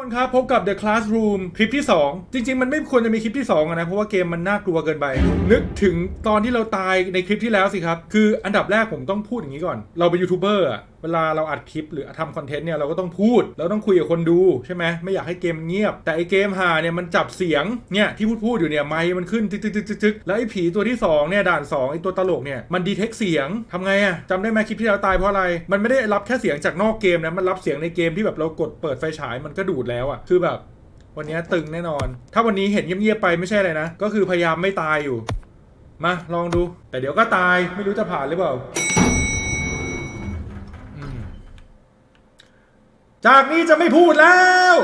คนครับพบกับ The Classroom คลิปที่ 2 จริง ๆ มันไม่ควรจะมีคลิปที่2อนะ เพราะว่าเกมมันน่ากลัวเกินไป นึกถึงตอนที่เราตายในคลิปที่แล้วสิครับ คืออันดับแรกผมต้องพูดอย่างนี้ก่อน เราเป็นยูทูบเบอร์ เวลาเราอัดคลิปหรือทำคอนเทนต์เนี่ยเราก็ต้องพูดเราต้องคุยกับคนดูใช่ไหมไม่อยากให้เกมเงียบ แต่ไอเกมหาเนี่ยมันจับเสียงเนี่ยที่พูดพูดอยู่เนี่ยไมค์มันขึ้นตึกตึกตึกตึกตึกแล้วไอผีตัวที่สองเนี่ยด่านสองไอตัวตลกเนี่ยมันดีเทคเสียงทำไงอะจำได้ไหมคลิปที่เราตายเพราะอะไร มันไม่ได้รับแค่เสียงจากนอกเกมนะมันรับเสียงในเกมที่แบบเรากดเปิดไฟฉายมันก็ดูดแล้วอะคือแบบวันนี้ตึงแน่นอน ถ้าวันนี้เห็นเงียบๆไปไม่ใช่อะไรนะ ก็คือพยายามไม่ตายอยู่ มาลองดู แต่เดี๋ยวก็ตายไม่รู้จะผ่านหรือเปล่าอืม จากนี้จะไม่พูดแล้ว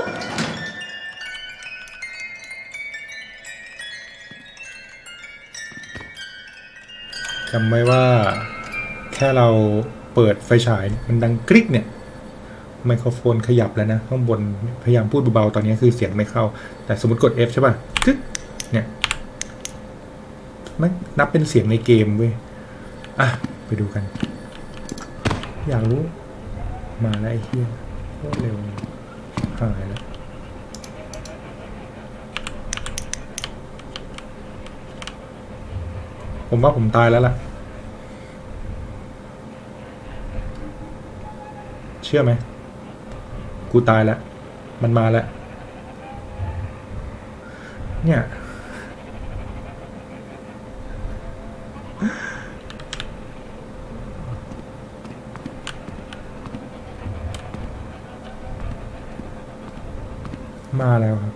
จำไว้ว่าแค่เราเปิดไฟฉายมันดังกริ๊กเนี่ยไมโครโฟนขยับแล้วนะข้างบนพยายามพูดเบาๆตอนนี้คือเสียงไม่เข้า แต่สมมติกด F ใช่ป่ะึกเนี่ยมันนับเป็นเสียงในเกมเว้ย อะ ไปดูกัน อยากรู้ มาแล้วไอ้เหี้ย เร็วหายแล้วผมว่าผมตายแล้วล่ะ เชื่อไหม กูตายแล้ว มันมาแล้ว เนี่ย มาแล้วครับ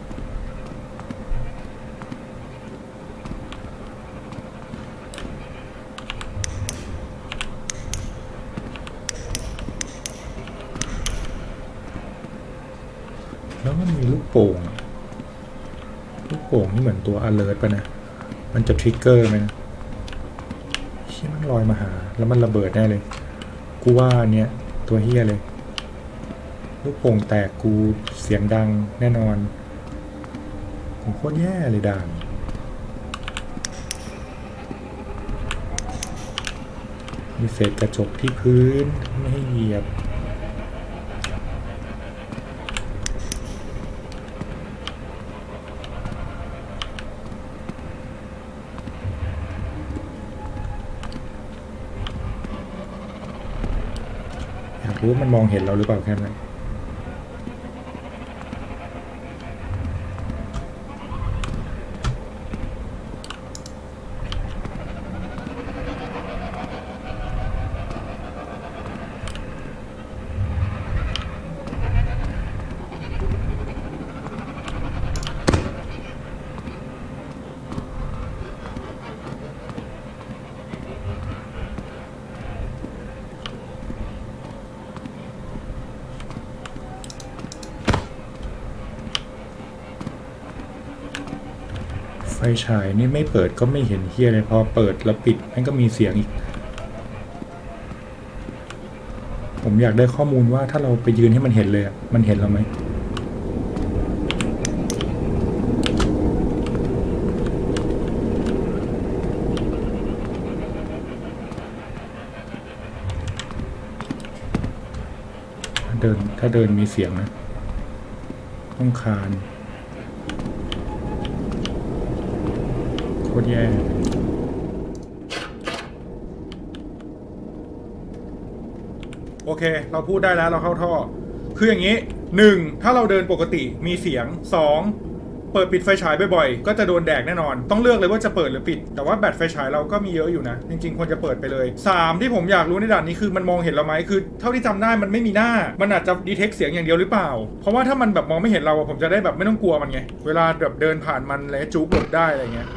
แล้วมันมีลูกโป่งอะลูกโป่งนี่เหมือนตัว alert ป่ะนะ มันจะทริกเกอร์ไหมนะเฮียมันลอยมาหา แล้วมันระเบิดแน่เลย กูว่าอันเนี้ยตัวเฮียเลย ลูกโป่งแตกกูเสียงดังแน่นอนผมโคตรแย่เลยด่านมีเศษกระจกที่พื้นไม่ให้เหยียบอยากรู้ว่ามันมองเห็นเราหรือเปล่าแค่นั้น ไฟ ฉายนี่ไม่เปิดก็ไม่เห็นเฮียเลยพอเปิดแล้วปิดมันก็มีเสียงอีก ผมอยากได้ข้อมูลว่าถ้าเราไปยืนให้มันเห็นเลยมันเห็นเราไหมเดินถ้าเดินมีเสียงนะ ต้องคาน โค ตรแย่โอเค เราพูดได้แล้วเราเข้าท่อ คืออย่างนี้หนึ่งถ้าเราเดินปกติมีเสียงสองเปิดปิดไฟฉายบ่อยๆ ก็จะโดนแดกแน่นอน ต้องเลือกเลยว่าจะเปิดหรือปิด แต่ว่าแบตไฟฉายเราก็มีเยอะอยู่นะ จริงๆ ควรจะเปิดไปเลย 3 ที่ผมอยากรู้ในด่านนี้คือมันมองเห็นเราไหมคือ เท่าที่จำได้มันไม่มีหน้า มันอาจจะดีเทคเสียงอย่างเดียวหรือเปล่า เพราะว่าถ้ามันแบบมองไม่เห็นเราผมจะได้แบบไม่ต้องกลัวมันไง เวลาแบบเดินผ่านมันแล้วจุกหลบได้อะไรเงี้ย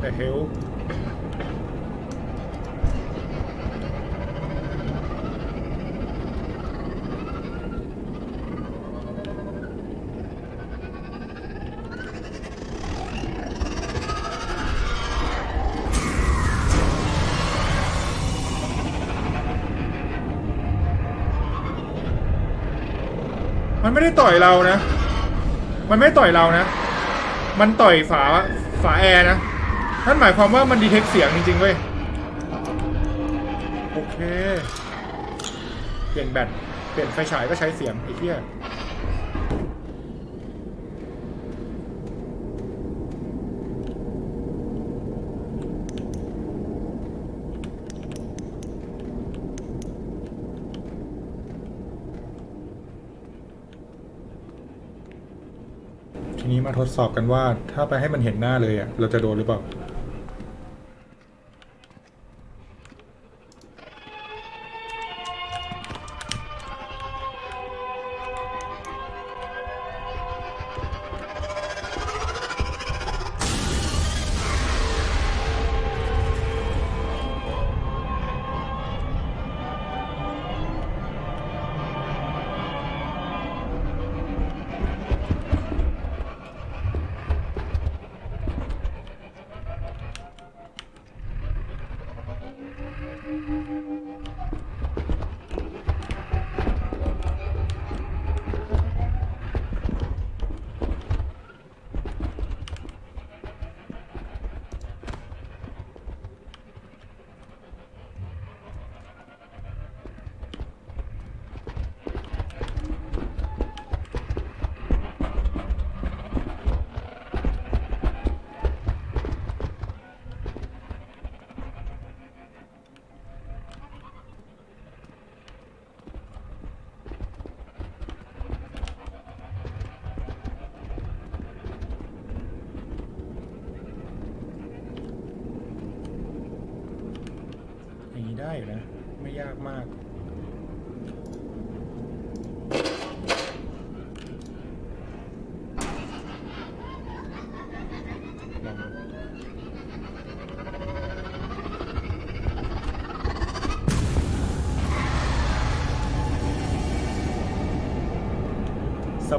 What the hell มันไม่ได้ต่อยเรานะ มันไม่ต่อยเรานะ มันต่อยฝาฝาแอร์นะ นั่นหมายความว่ามันดีเทคเสียงจริงๆเว้ย โอเค เปลี่ยนแบต เปลี่ยนไฟฉายก็ใช้เสียงไอ้เหี้ยทีนี้มาทดสอบกันว่าถ้าไปให้มันเห็นหน้าเลยอะเราจะโดนหรือเปล่า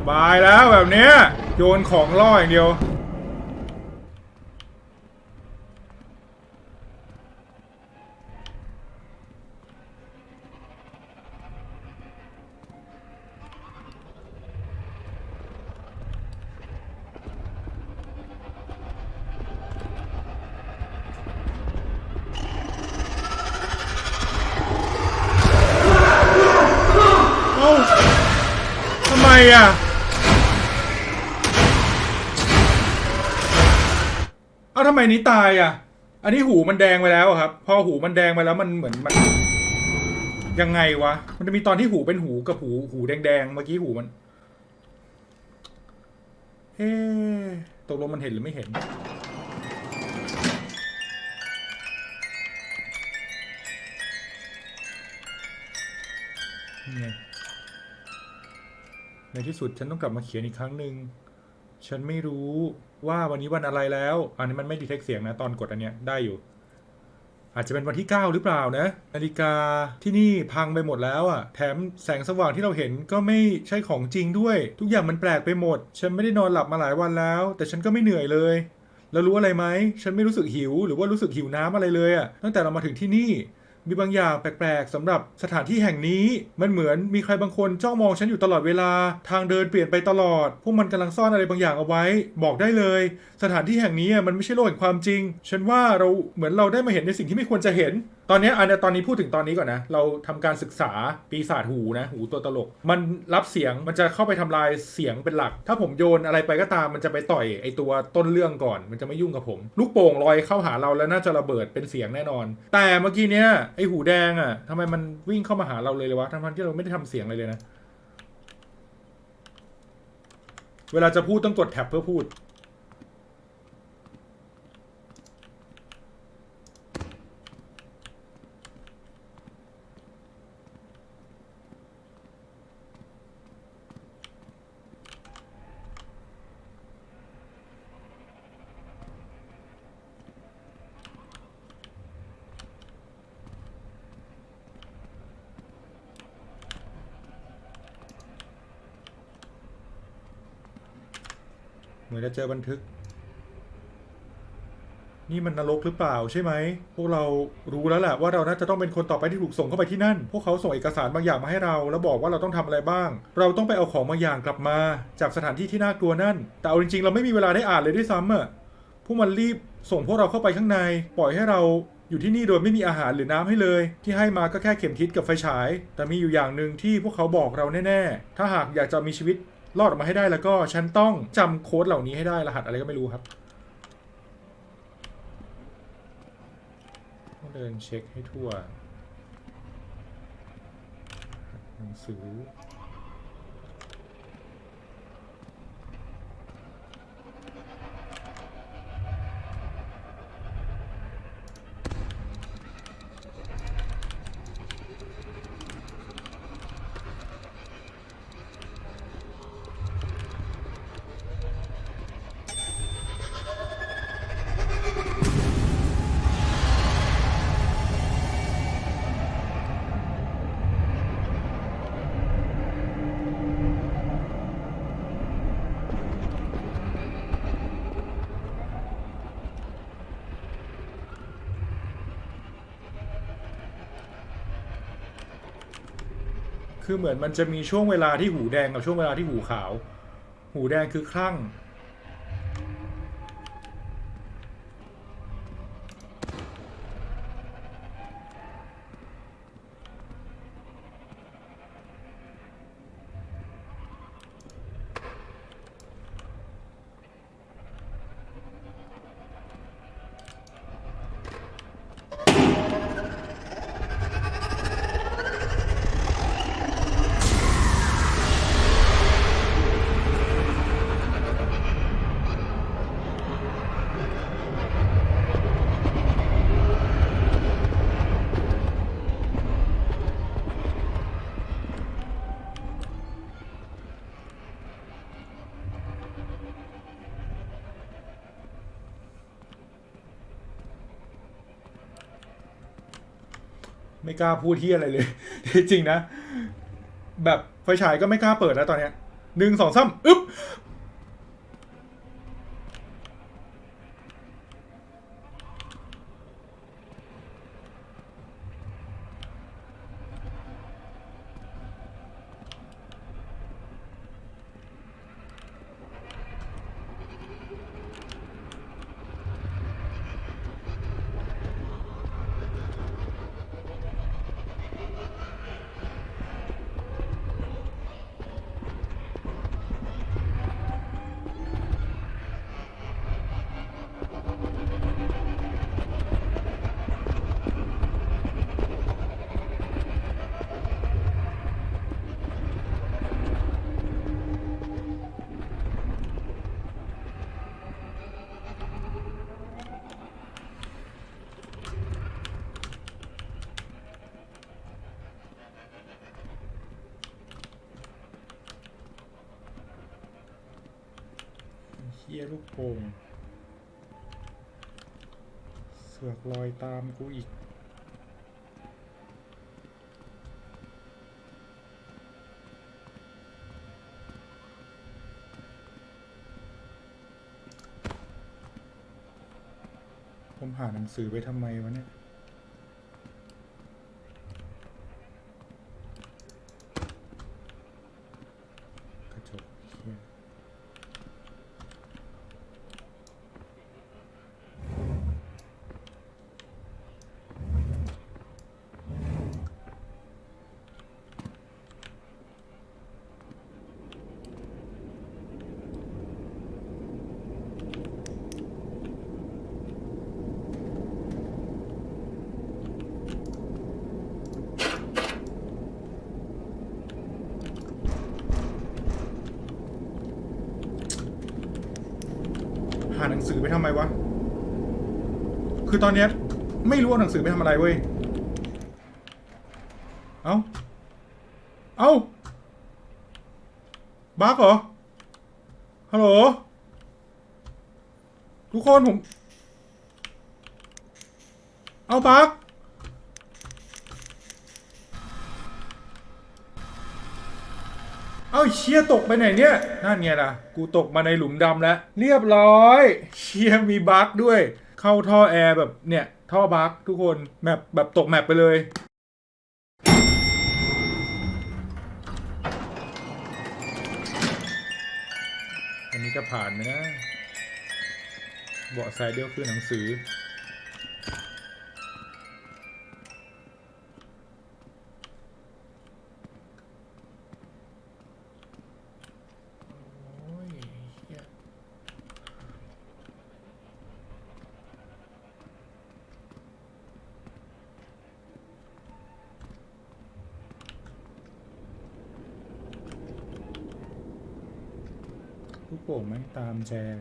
บายแล้วแบบเนี้ยโยนของล่ออย่างเดียวเอ้ทำไมอะ อ้าทำไมนี้ตายอะ อันนี้หูมันแดงไปแล้วอะครับ พอหูมันแดงไปแล้วมันเหมือนมัน ยังไงวะ มันจะมีตอนที่หูเป็นหูกับหูหูแดงๆเมื่อกี้หูมัน เอ๊ะตกลงมันเห็นหรือไม่เห็น นี่ไงในที่สุดฉันต้องกลับมาเขียนอีกครั้งหนึ่ง ฉันไม่รู้ว่าวันนี้วันอะไรแล้ว อันนี้มันไม่ดีเทคเสียงนะ ตอนกดอันเนี้ยได้อยู่ อาจจะเป็นวันที่ 9 หรือเปล่านะ นาฬิกาที่นี่พังไปหมดแล้วอะ่ะ แถมแสงสว่างที่เราเห็นก็ไม่ใช่ของจริงด้วย ทุกอย่างมันแปลกไปหมด ฉันไม่ได้นอนหลับมาหลายวันแล้ว แต่ฉันก็ไม่เหนื่อยเลยแล้วรู้อะไรไหม ฉันไม่รู้สึกหิว หรือว่ารู้สึกหิวน้ำอะไรเลยอะ่ะ ตั้งแต่เรามาถึงที่นี่ มีบางอย่างแปลกๆสำหรับสถานที่แห่งนี้ มันเหมือนมีใครบางคนจ้องมองฉันอยู่ตลอดเวลา ทางเดินเปลี่ยนไปตลอด พวกมันกำลังซ่อนอะไรบางอย่างเอาไว้ บอกได้เลย สถานที่แห่งนี้มันไม่ใช่โลกแห่งความจริง ฉันว่าเราเหมือนเราได้มาเห็นในสิ่งที่ไม่ควรจะเห็น ตอนนี้อันเนี้ยตอนนี้พูดถึงตอนนี้ก่อนนะ เราทำการศึกษาปีศาจหูนะ หูตัวตลก มันรับเสียงมันจะเข้าไปทำลายเสียงเป็นหลัก ถ้าผมโยนอะไรไปก็ตามมันจะไปต่อยไอตัวต้นเรื่องก่อน มันจะไม่ยุ่งกับผม ลูกโป่งลอยเข้าหาเราแล้วน่าจะระเบิดเป็นเสียงแน่นอน แต่เมื่อกี้เนี้ยไอหูแดงอะทำไมมันวิ่งเข้ามาหาเราเลยเลยวะทั้งๆที่เราไม่ได้ทำเสียงอะไรเลยนะ เวลาจะพูดต้องกดแท็บเพื่อพูด เหมือนจะเจอบันทึก นี่มันนรกหรือเปล่าใช่ไหม พวกเรารู้แล้วแหละว่าเราน่าจะต้องเป็นคนต่อไปที่ถูกส่งเข้าไปที่นั่น พวกเขาส่งเอกสารบางอย่างมาให้เรา แล้วบอกว่าเราต้องทำอะไรบ้าง เราต้องไปเอาของบางอย่างกลับมา จากสถานที่ที่น่ากลัวนั่น แต่เอาจริงๆ เราไม่มีเวลาได้อ่านเลยด้วยซ้ำอะพวกมันรีบส่งพวกเราเข้าไปข้างใน ปล่อยให้เราอยู่ที่นี่โดยไม่มีอาหารหรือน้ำให้เลย ที่ให้มาก็แค่เข็มทิศกับไฟฉาย แต่มีอยู่อย่างหนึ่งที่พวกเขาบอกเราแน่ ๆ ถ้าหากอยากจะมีชีวิต รอดออกมาให้ได้แล้วก็ฉันต้องจำโค้ดเหล่านี้ให้ได้รหัสอะไรก็ไม่รู้ครับเดินเช็คให้ทั่วหนังสือ คือเหมือนมันจะมีช่วงเวลาที่หูแดงกับช่วงเวลาที่หูขาว หูแดงคือคลั่ง ไม่กล้าพูดที่อะไรเลยจริงนะ แบบไฟฉายก็ไม่กล้าเปิดแล้วตอนเนี้ยหนึ่งสองสามอึ๊บ งเสือกลอยตามกูอีก ผมหาหนังสือไปทำไมวะเนี่ย กระจกเฮีย หาหนัง สือไปทำไมวะ คือตอนเนี้ยไม่รู้ว่าหนังสือไปทำอะไรเว้ย เอ้า เอ้า บักเหรอ ฮัลโหล ทุกคนผม เอาบัก เชียตกไปไหนเนี่ยนั่นไงล่ะ กูตกมาในหลุมดำแล้ว เรียบร้อย เชียมีบั๊กด้วย เข้าท่อแอร์แบบเนี่ย ท่อบั๊กทุกคนแมปแบบตกแมปไปเลยอันนี้จะผ่านไหมนะ เบาะแสเดียวคือหนังสือ ลูกโป่งไหมตามแชร์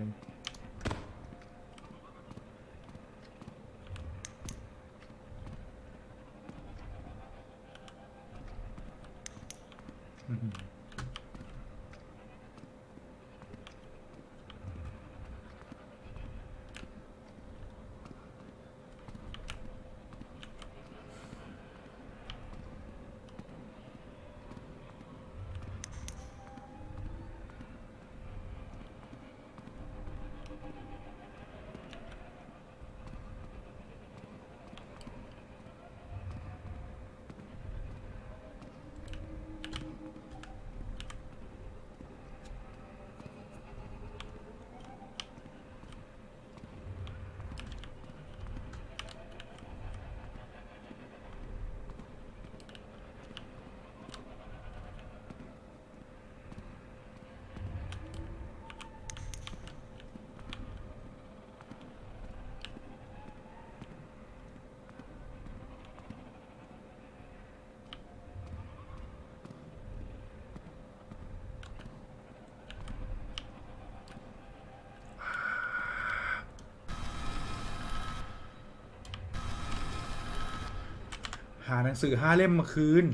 หาหนังสือห้าเล่มมาคืน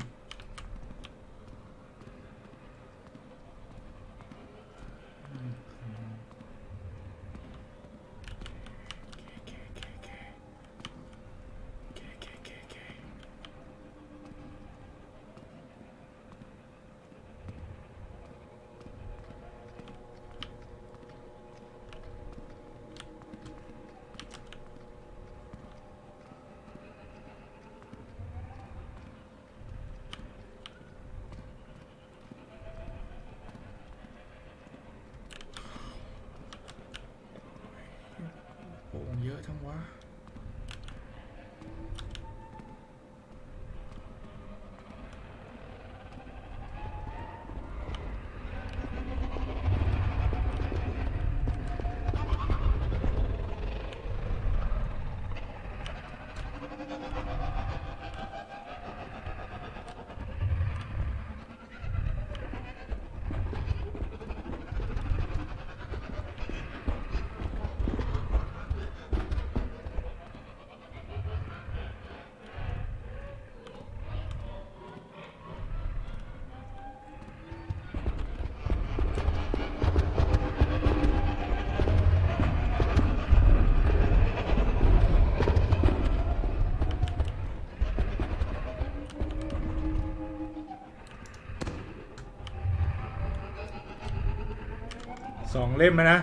เล่มแล้วนะ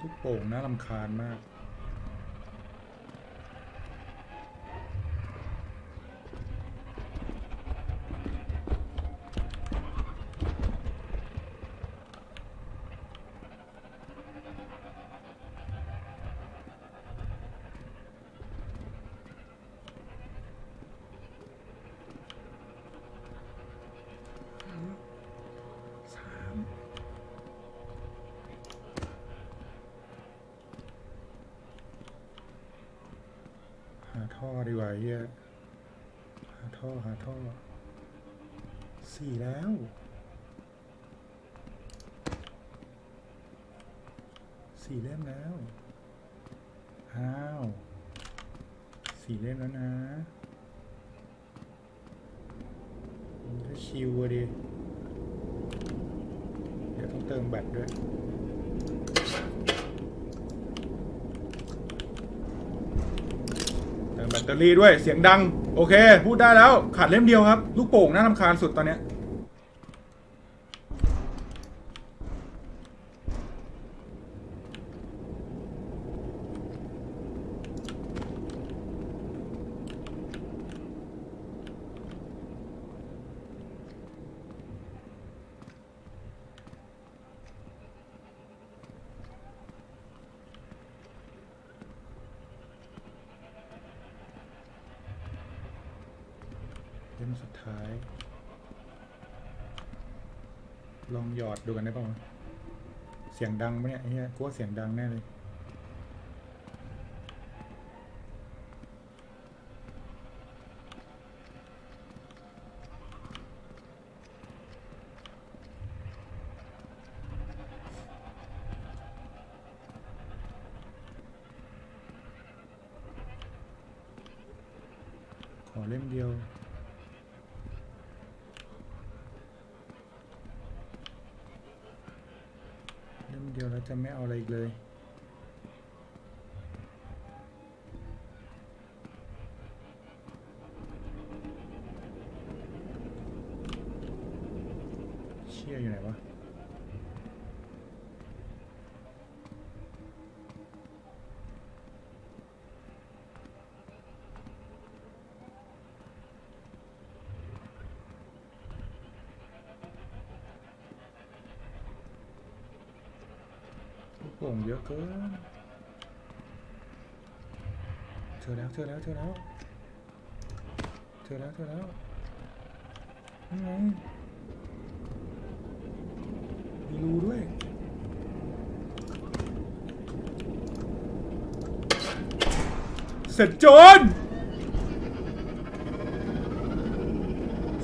ทุกโป่งน่าลำคาญมาก สามหา ท่อดีกว่าเฮียหาท่อหาท่อสี่แล้วสี่เล่มแล้วอ้าวสี่เล่มแล้วนะมันก็ชิวอะดิ เดี๋ยวต้องเติมแบตด้วย เติม แบตเตอรี่ด้วยเสียงดัง โอเค พูดได้แล้วขาดเล่มเดียวครับ ลูกโป่งน่าทำคาญสุดตอนเนี้ย สุดท้าย ลองหยอดดูกันได้ป่าวเสียงดังปะเนี่ยเฮียกลัวเสียงดังแน่เลยขอเล่มเดียว เดียวแล้วจะไม่เอาอะไรอีกเลย เชี่ยอยู่ไหนวะ ลูกโป่งเย อะเกินเจอแล้วเจอแล้วเจอแล้วเจอแล้วเจอแล้วนี่ไงมีรูด้วยเสร็จโจร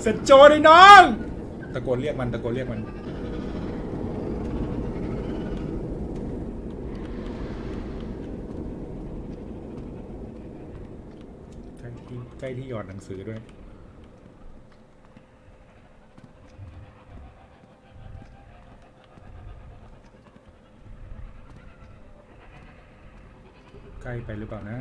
เสร็จโจรไอ้น้อง ตะโกนเรียกมัน ตะโกนเรียกมัน ใกล้ที่ ใกล้ที่หยอดหนังสือด้วย ใกล้ไปหรือเปล่านะ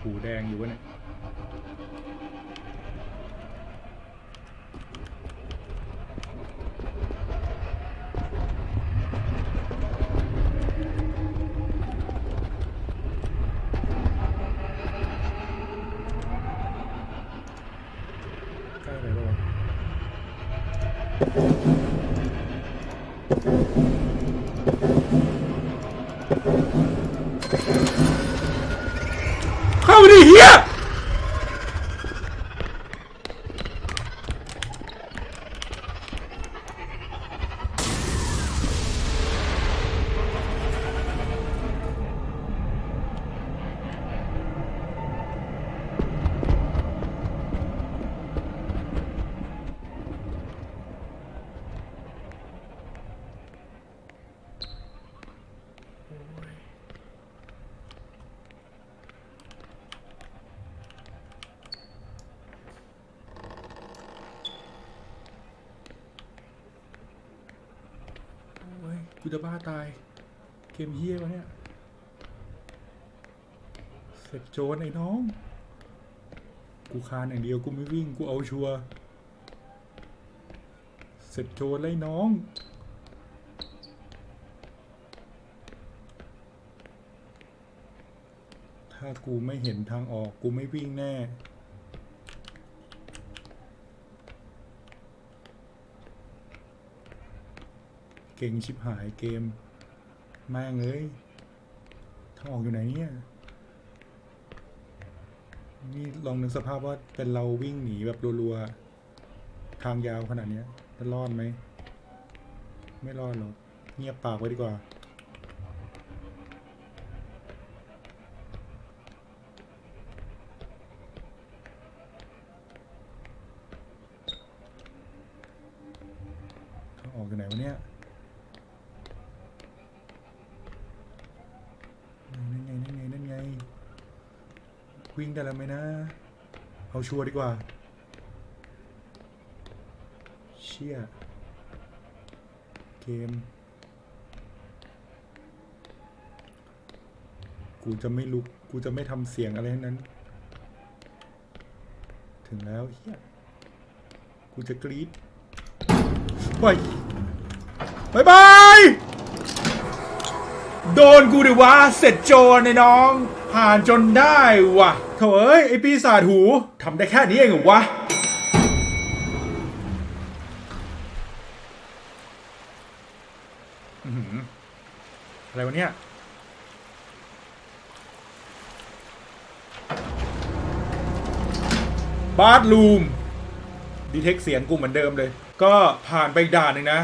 หูแดงอยู่วะเนี่ย ใกล้ไปแล้ววะเข้าไปดิเฮียโอ้ย กูจะบ้าตาย เกมเฮียวะเนี่ย เสร็จโจรไอ้น้อง กูคานอย่างเดียวกูไม่วิ่งกูเอาชัวร์เสร็จโจรไล่น้องถ้ากูไม่เห็นทางออกกูไม่วิ่งแน่ เก่งชิบหายเกม แม่งเอ้ยทางออกอยู่ไหนเนี่ย นี่ลองนึกสภาพว่าเป็นเราวิ่งหนีแบบรัวๆ ทางยาวขนาดเนี้ยจะรอดไหม ไม่รอดหรอก เงียบปากไว้ดีกว่าทางออกอยู่ไหนวะเนี่ย นั่นไงนั่นไงนั่นไง วิ่งได้แล้วไหมนะ เอาชัวร์ดีกว่า เชี่ย เกม กูจะไม่ลุก กูจะไม่ทำเสียงอะไรทั้งนั้น ถึงแล้วเฮียกูจะกรี๊ดไปบายบาย โดนกูดิวะเสร็จโจรในน้อง ผ่านจนได้วะโถเอ้ยไอปีศาจหูทำได้แค่นี้เองเหรอวะ อื้อหืออะไรวะเนี่ย บาร์ลูม ดีเทคเสียงกูเหมือนเดิมเลย ก็ผ่านไปอีกด่านหนึ่งนะ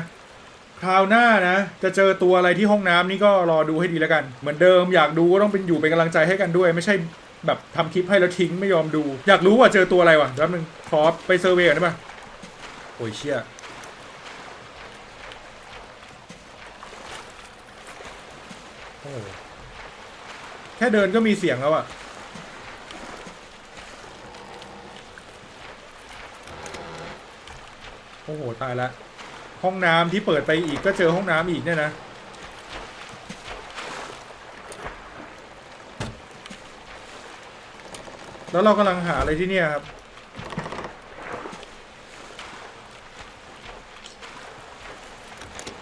คราวหน้านะ จะเจอตัวอะไรที่ห้องน้ำนี่ก็รอดูให้ดีแล้วกัน เหมือนเดิมอยากดูก็ต้องเป็นอยู่เป็นกำลังใจให้กันด้วย ไม่ใช่แบบทำคลิปให้แล้วทิ้งไม่ยอมดู อยากรู้ว่าเจอตัวอะไรวะเดี๋ยวแป๊บนึงขอไปเซอร์เวย์ได้ปะโอ้ยเชี่ยโอ้โหแค่เดินก็มีเสียงแล้วอะโอ้โห ตายละ ห้องน้ำที่เปิดไปอีกก็เจอห้องน้ำอีกเนี่ยนะ แล้วเรากำลังหาอะไรที่เนี่ยครับ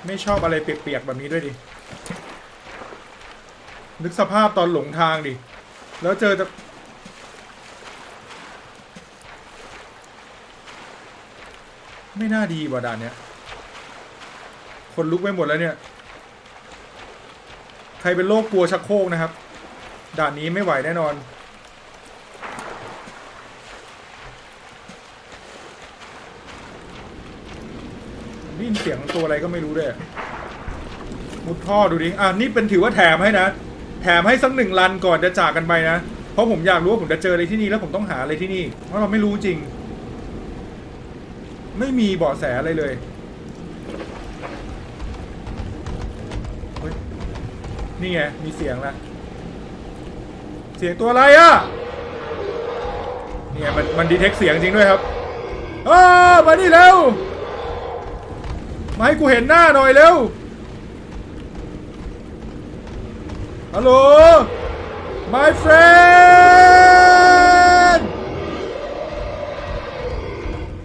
ไม่ชอบอะไรเปียกๆแบบนี้ด้วยดิ นึกสภาพตอนหลงทางดิ แล้วเจอแต่ไม่น่าดีว่ะด่านเนี้ย คนลุกไปหมดแล้วเนี่ย ใครเป็นโรคกลัวชักโครกนะครับ ด่านนี้ไม่ไหวแน่นอนได้ยินเสียงตัวอะไรก็ไม่รู้ด้วยมุดท่อดูดิ อะนี่เป็นถือว่าแถมให้นะ แถมให้สักหนึ่งลันก่อนจะจากกันไปนะ เพราะผมอยากรู้ว่าผมจะเจออะไรที่นี่แล้วผมต้องหาอะไรที่นี่ เพราะเราไม่รู้จริง ไม่มีเบาะแสอะไรเลย นี่ไง มีเสียงแล้วเสียงตัวอะไรอะ่ะเนี่ยมันมันดีเทคเสียงจริงด้วยครับอ้ามานี่เร็วมาให้กูเห็นหน้าหน่อยเร็วฮัลโหล my friend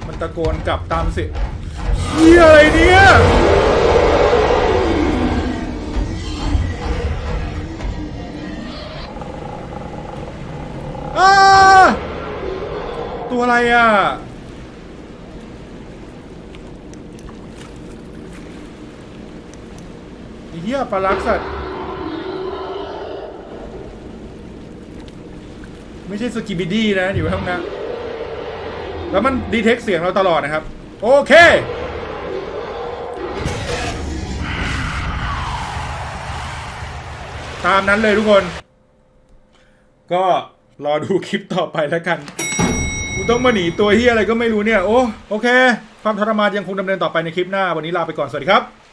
มันตะโกนกลับตามสิเฮียอะไรเนี่ย อะไรอะ ไอ้เหี้ยปลาลักสัตว์ ไม่ใช่สกิบิดี้นะอยู่ข้างหน้าแล้วมันดีเทคเสียงเราตลอดนะครับ โอเคตามนั้นเลยทุกคน ก็รอดูคลิปต่อไปแล้วกัน ต้องมาหนีตัวเฮียอะไรก็ไม่รู้เนี่ย โอ้ โอเค ความทรมานยังคงดำเนินต่อไปในคลิปหน้า วันนี้ลาไปก่อน สวัสดีครับ